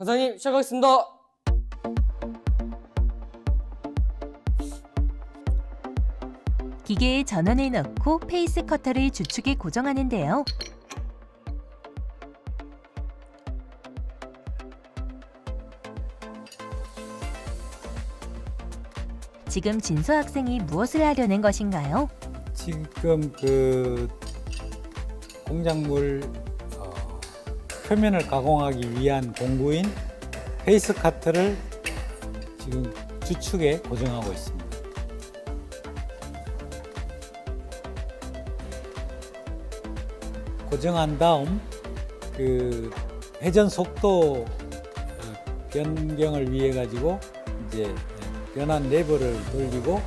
선생님 시작하겠습니다. 기계에 전원을 넣고 페이스 커터를 주축에 고정하는데요. 지금 진서 학생이 무엇을 하려는 것인가요? 지금 그 공작물 어, 표면을 가공하기 위한 공구인 페이스 카트를 지금 주축에 고정하고 있습니다. 고정한 다음 그 회전 속도 어, 변경을 위해 가지고 이제 변환 레버를 돌리고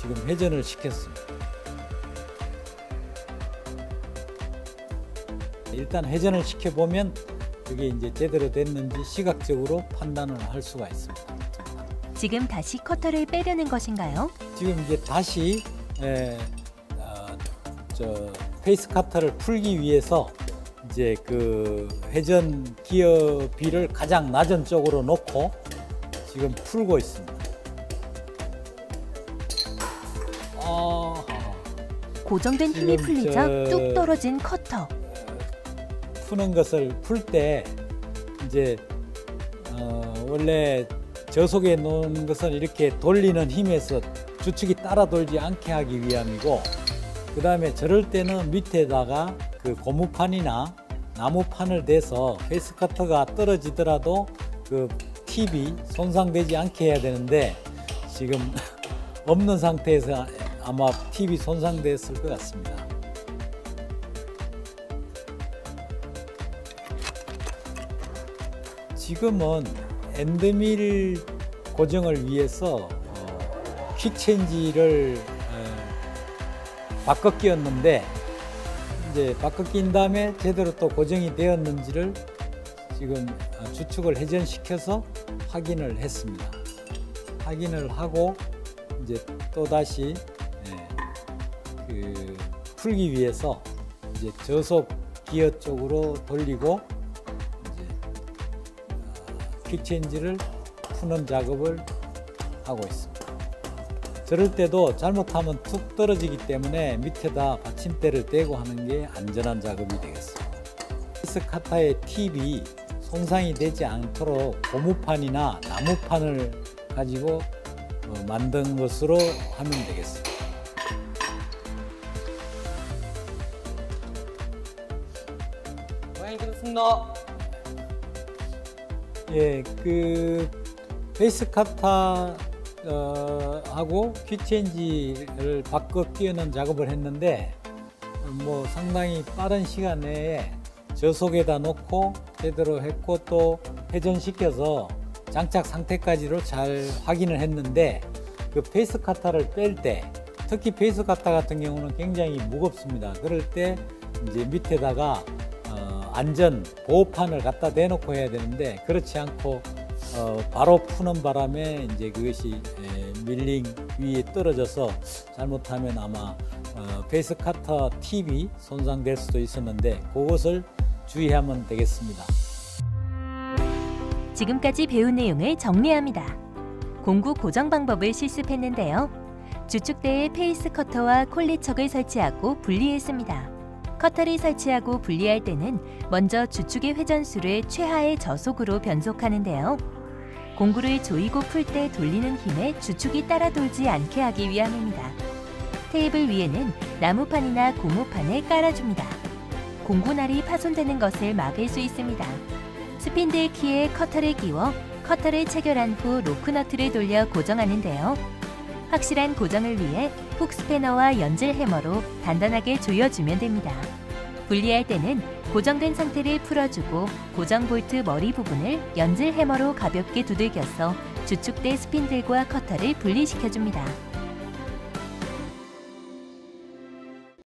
지금 회전을 시켰습니다. 일단 회전을 시켜보면 그게 이제 제대로 됐는지 시각적으로 판단을 할 수가 있습니다. 지금 다시 커터를 빼려는 것인가요? 지금 이제 다시 에, 어, 저 페이스 카터를 풀기 위해서 이제 그 회전 기어 비를 가장 낮은 쪽으로 놓고 지금 풀고 있습니다. 아, 고정된 힘이 지금 풀리자 저- 뚝 떨어진 커터. 푸는 것을 풀 때 이제 어, 원래 저속에 놓은 것은 이렇게 돌리는 힘에서 주축이 따라 돌지 않게 하기 위함이고 그 다음에 저럴 때는 밑에다가 그 고무판이나 나무판을 대서 페이스 카터가 떨어지더라도 그 팁이 손상되지 않게 해야 되는데 지금 없는 상태에서 아마 팁이 손상됐을 것 같습니다. 지금은 엔드밀 고정을 위해서 어, 퀵체인지를 어, 바꿔 끼웠는데 이제 바꿔 낀 다음에 제대로 또 고정이 되었는지를 지금 어, 주축을 회전시켜서 확인을 했습니다. 확인을 하고 이제 또 다시 예, 그 풀기 위해서 이제 저속 기어 쪽으로 돌리고 퀵체인지를 푸는 작업을 하고 있습니다. 저럴 때도 잘못하면 툭 떨어지기 때문에 밑에다 받침대를 대고 하는 게 안전한 작업이 되겠습니다. 페이스 카타의 팁이 손상이 되지 않도록 고무판이나 나무판을 가지고 어, 만든 것으로 하면 되겠습니다. 선생님 끝났습니다. 예, 그 페이스 카타 어, 하고 퀵체인지를 바꿔 끼우는 작업을 했는데 어, 뭐 상당히 빠른 시간 내에 저속에다 놓고 제대로 했고 또 회전시켜서 장착 상태까지로 잘 확인을 했는데 그 페이스 카타를 뺄 때 특히 페이스 카타 같은 경우는 굉장히 무겁습니다. 그럴 때 이제 밑에다가 어, 안전 보호판을 갖다 대놓고 해야 되는데 그렇지 않고 어, 바로 푸는 바람에 이제 그것이 에, 밀링 위에 떨어져서 잘못하면 아마 어, 페이스 카터 팁이 손상될 수도 있었는데 그것을 주의하면 되겠습니다. 지금까지 배운 내용을 정리합니다. 공구 고정 방법을 실습했는데요. 주축대에 페이스 커터와 콜리척을 설치하고 분리했습니다. 커터를 설치하고 분리할 때는 먼저 주축의 회전수를 최하의 저속으로 변속하는데요. 공구를 조이고 풀 때 돌리는 힘에 주축이 따라 돌지 않게 하기 위함입니다. 테이블 위에는 나무판이나 고무판을 깔아줍니다. 공구날이 파손되는 것을 막을 수 있습니다. 스핀들 키에 커터를 끼워 커터를 체결한 후 로크너트를 돌려 고정하는데요. 확실한 고정을 위해 훅 스패너와 연질 해머로 단단하게 조여주면 됩니다. 분리할 때는 고정된 상태를 풀어주고 고정 볼트 머리 부분을 연질 해머로 가볍게 두들겨서 주축대 스핀들과 커터를 분리시켜줍니다.